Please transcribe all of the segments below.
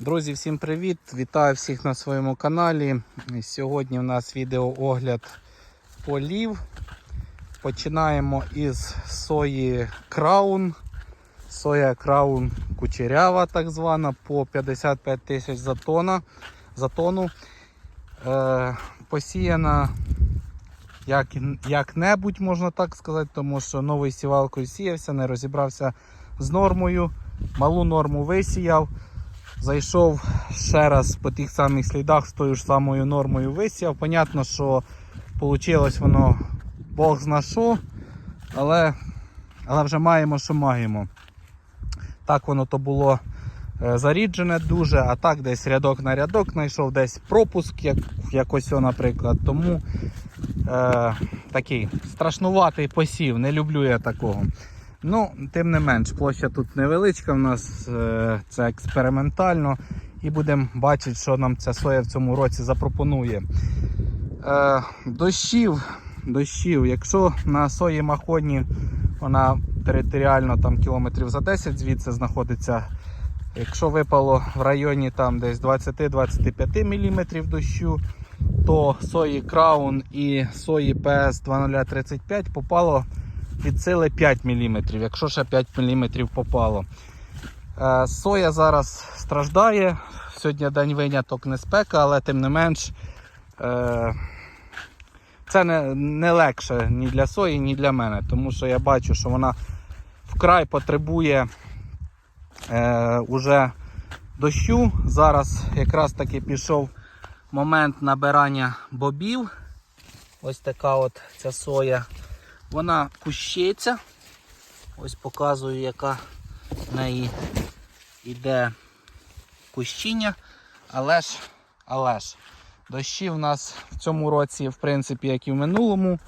Друзі, всім привіт! Вітаю всіх на своєму каналі. Сьогодні у нас відеоогляд полів. Починаємо із сої Краун. Соя Краун кучерява, так звана, по 55 тисяч за, тонна, за тонну. Е, посіяна як, як-небудь, можна так сказати, тому що новою сівалкою сіявся, не розібрався з нормою. Малу норму висіяв. Зайшов ще раз по тих самих слідах з тою ж самою нормою висіяв. Понятно, що вийшло воно Бог зна що, але, але вже маємо, що маємо. Так воно то було е, заріджене дуже, а так десь рядок на рядок знайшов, десь пропуск, як, якось, о, наприклад. Тому е, такий страшнуватий посів, не люблю я такого. Ну, тим не менш, площа тут невеличка, в нас е, це експериментально. І будемо бачити, що нам ця соя в цьому році запропонує. Е, дощів, дощів, якщо на сої махоні вона територіально там кілометрів за 10 звідси знаходиться. Якщо випало в районі там десь 20-25 мм дощу, то сої Краун і сої PS 2035 попало від сили 5 мм, якщо ще 5 мм попало. Е, Соя зараз страждає. Сьогодні день виняток не спека, але тим не менш е, це не, не легше ні для сої, ні для мене, тому що я бачу, що вона вкрай потребує е, уже дощу. Зараз якраз таки пішов момент набирання бобів. Ось така от ця соя. Вона кущиться. Ось показую, яка в неї йде кущіння. Але ж, але ж, дощі в нас в цьому році, в принципі, як і в минулому.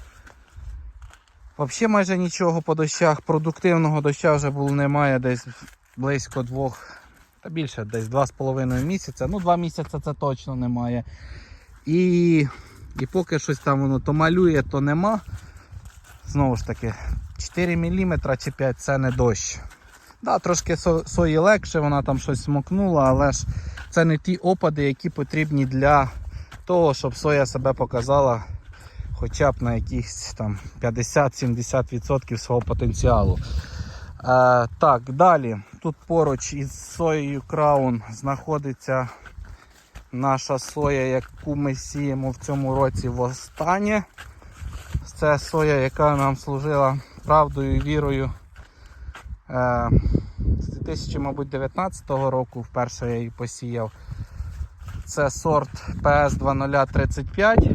Взагалі майже нічого по дощах. Продуктивного доща вже було немає десь близько двох, та більше, десь два з половиною місяця. Ну, два місяці це точно немає. І, і поки щось там воно то малює, то нема. Знову ж таки, 4 мм чи 5 це не дощ. Да, Трошки со- сої легше, вона там щось смокнула, але ж це не ті опади, які потрібні для того, щоб соя себе показала хоча б на якихось там 50-70% свого потенціалу. Е, так, далі. Тут поруч із соєю Краун знаходиться наша соя, яку ми сіємо в цьому році востаннє. Це соя, яка нам служила правдою і вірою е, з 2019 року, вперше я її посіяв. Це сорт PS 2035.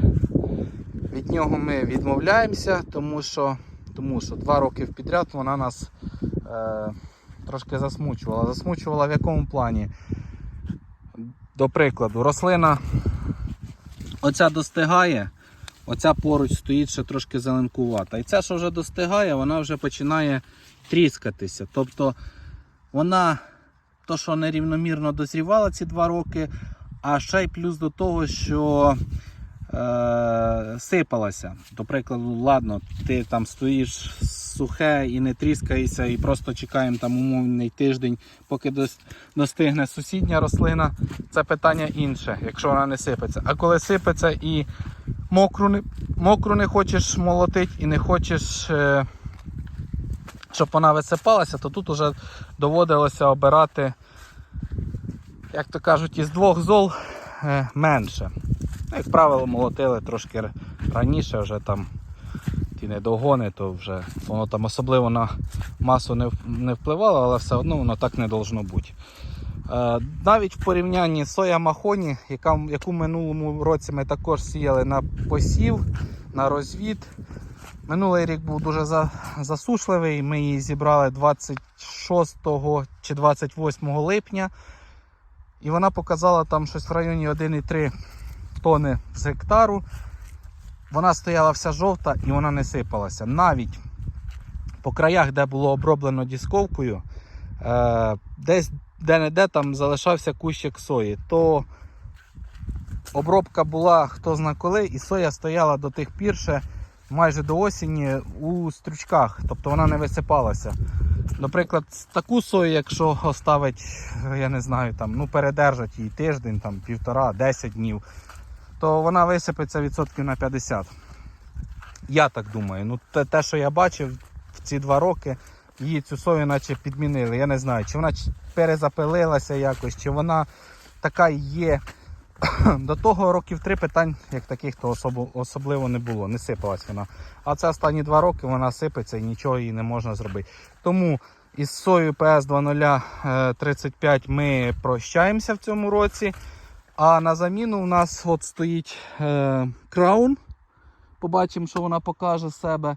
Від нього ми відмовляємося, тому що, тому що два роки підряд вона нас е, трошки засмучувала. Засмучувала в якому плані? До прикладу, рослина оця достигає, оця поруч стоїть ще трошки зеленкувата. І ця, що вже достигає, вона вже починає тріскатися. Тобто вона то, що нерівномірно дозрівала ці два роки, а ще й плюс до того, що е, сипалася. До прикладу, ладно, ти там стоїш сухе і не тріскаєшся, і просто чекаємо там умовний тиждень, поки достигне сусідня рослина. Це питання інше, якщо вона не сипеться. А коли сипеться і мокру не, мокру не хочеш молотити і не хочеш. Е, щоб вона висипалася, то тут вже доводилося обирати, як то кажуть, із двох зол е, менше. Ну, Як правило, молотили трошки раніше, вже там ті недогони, то вже воно там особливо на масу не, впливало, але все одно воно так не должно бути. Е, Навіть в порівнянні соя махоні, яку в минулому році ми також сіяли на посів, на розвід. Минулий рік був дуже засушливий. Ми її зібрали 26 чи 28 липня. І вона показала там щось в районі 1,3 тони з гектару. Вона стояла вся жовта і вона не сипалася. Навіть по краях, де було оброблено дісковкою, е, десь де-не-де там залишався кущик сої. То обробка була хто зна коли, і соя стояла до тих пір ще майже до осені у стручках, тобто вона не висипалася. Наприклад, таку сою, якщо оставить, я не знаю, там, ну передержать її тиждень, там, півтора, 10 днів, то вона висипеться відсотків на 50. Я так думаю. Ну, те, те, що я бачив в ці два роки, її цю сою наче підмінили. Я не знаю, чи вона перезапилилася якось, чи вона така є. До того років три питань, як таких, то особо, особливо не було, не сипалась вона. А це останні два роки вона сипеться і нічого їй не можна зробити. Тому із сою PS 2035 ми прощаємося в цьому році. А на заміну у нас от стоїть е, краун. Побачимо, що вона покаже себе.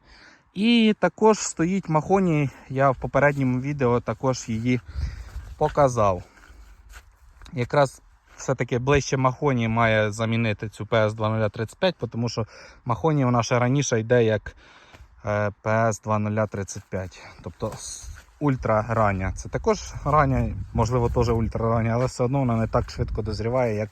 І також стоїть Махоні. Я в попередньому відео також її показав. Якраз все-таки ближче Махоні має замінити цю PS 2035, тому що Махоні вона ще раніше йде як е, PS 2035. Тобто ультра рання. Це також рання, можливо, теж ультра рання, але все одно вона не так швидко дозріває, як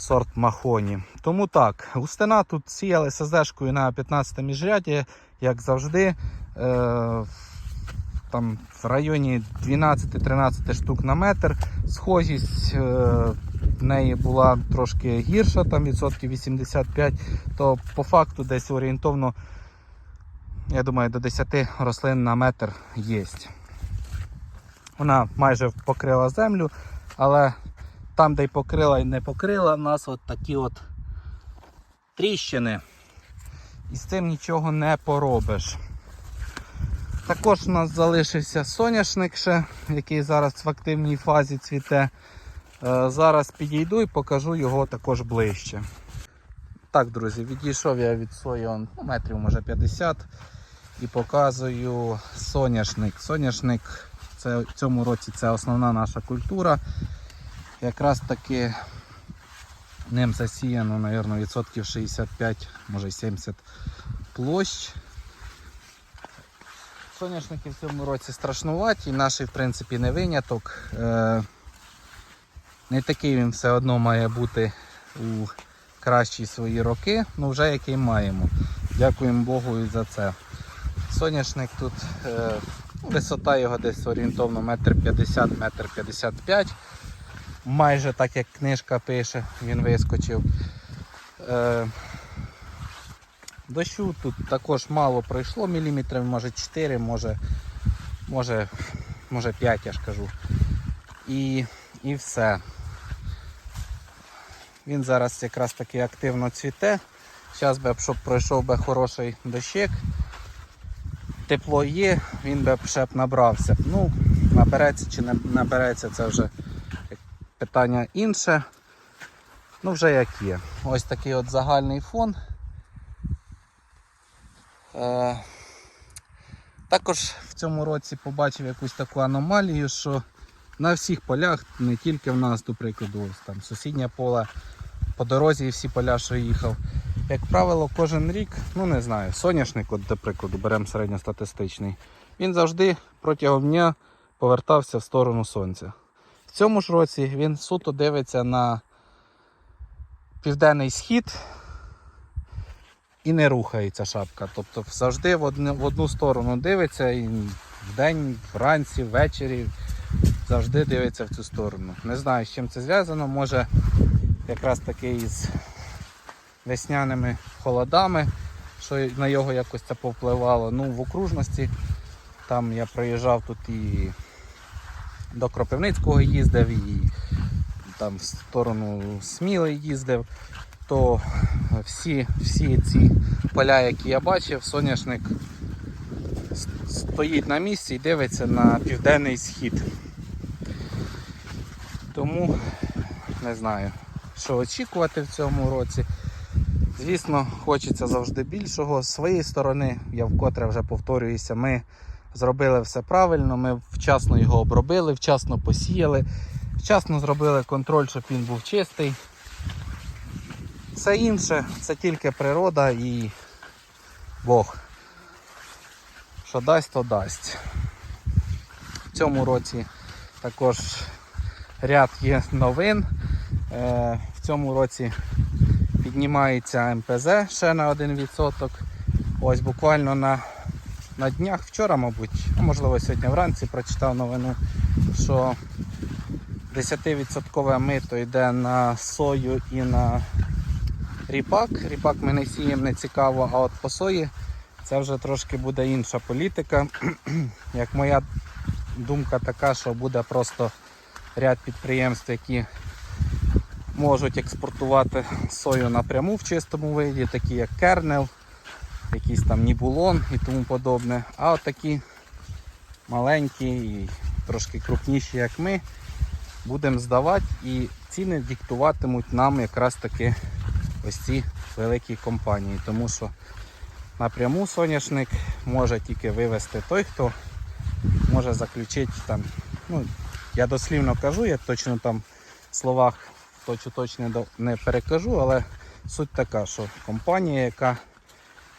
сорт Махоні. Тому так, густина тут сіяли СЗшкою на 15 міжряді, як завжди. Е, там в районі 12-13 штук на метр. Схожість е, в неї була трошки гірша, там відсотків 85, то по факту десь орієнтовно, я думаю, до 10 рослин на метр є. Вона майже покрила землю, але там, де й покрила і не покрила, в нас от такі от тріщини. І з цим нічого не поробиш. Також у нас залишився соняшник, ще, який зараз в активній фазі цвіте. Е, Зараз підійду і покажу його також ближче. Так, друзі, відійшов я від сої он, ну, метрів може 50 і показую соняшник. Соняшник це, в цьому році це основна наша культура. Якраз таки ним засіяно, мабуть, відсотків 65, може 70 площ. Соняшники в цьому році страшнуваті, наш в принципі не виняток. Е, Не такий він все одно має бути у кращі свої роки, ну вже який маємо. Дякуємо Богу і за це. Соняшник тут е, ну, висота його десь орієнтовно метр 50, метр 55. Майже так як книжка пише, він вискочив. Е, Дощу тут також мало пройшло, міліметрів, може 4, може, може, може 5, я ж кажу. І, і все. Він зараз якраз таки активно цвіте. Зараз би, щоб пройшов би хороший дощик. Тепло є, він би ще б набрався. Ну, набереться чи не набереться, це вже питання інше. Ну, вже як є. Ось такий от загальний фон. Е, Також в цьому році побачив якусь таку аномалію, що на всіх полях, не тільки в нас, до прикладу, там сусіднє поле, по дорозі і всі поля, що їхав. Як правило, кожен рік, ну не знаю, соняшник, от, до прикладу, беремо середньостатистичний, він завжди протягом дня повертався в сторону сонця. Цьому ж році він суто дивиться на південний схід і не рухається шапка. Тобто завжди в одну, в одну сторону дивиться і вдень, вранці, ввечері завжди дивиться в цю сторону. Не знаю, з чим це зв'язано. Може якраз таки із весняними холодами, що на його якось це повпливало. Ну, в окружності там я проїжджав тут і до Кропивницького їздив, і там в сторону Сміли їздив, то всі, всі ці поля, які я бачив, соняшник стоїть на місці і дивиться на південний схід. Тому не знаю, що очікувати в цьому році. Звісно, хочеться завжди більшого. З своєї сторони, я вкотре вже повторююся, ми зробили все правильно, ми вчасно його обробили, вчасно посіяли, вчасно зробили контроль, щоб він був чистий. Все інше це тільки природа і Бог. Що дасть, то дасть. В цьому році також ряд є новин. Е, В цьому році піднімається МПЗ ще на 1%. Ось буквально на на днях, вчора, мабуть, а можливо сьогодні вранці прочитав новину, що 10% мито йде на сою і на ріпак. Ріпак ми не сіємо, не цікаво, а от по сої це вже трошки буде інша політика. Як моя думка така, що буде просто ряд підприємств, які можуть експортувати сою напряму в чистому виді, такі як кернел, якийсь там нібулон і тому подобне. А от такі маленькі і трошки крупніші, як ми, будемо здавати і ціни диктуватимуть нам якраз таки ось ці великі компанії. Тому що напряму соняшник може тільки вивести той, хто може заключити там. Ну, я дослівно кажу, я точно там в словах точно точно не перекажу, але суть така, що компанія, яка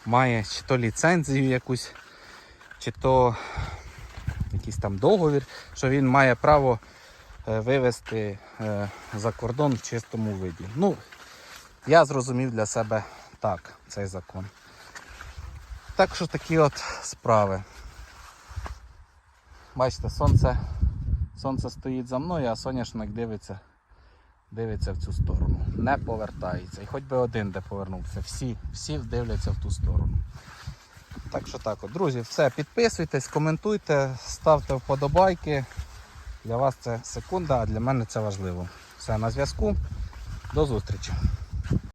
має чи то ліцензію якусь, чи то якийсь там договір, що він має право е, вивезти е, за кордон в чистому виді. Ну, я зрозумів для себе так цей закон. Так що такі от справи. Бачите, сонце, сонце стоїть за мною, а соняшник дивиться, дивиться в цю сторону. Не повертається. І хоч би один де повернувся. Всі, всі дивляться в ту сторону. Так що так, от, друзі, все, підписуйтесь, коментуйте, ставте вподобайки. Для вас це секунда, а для мене це важливо. Все на зв'язку. До зустрічі.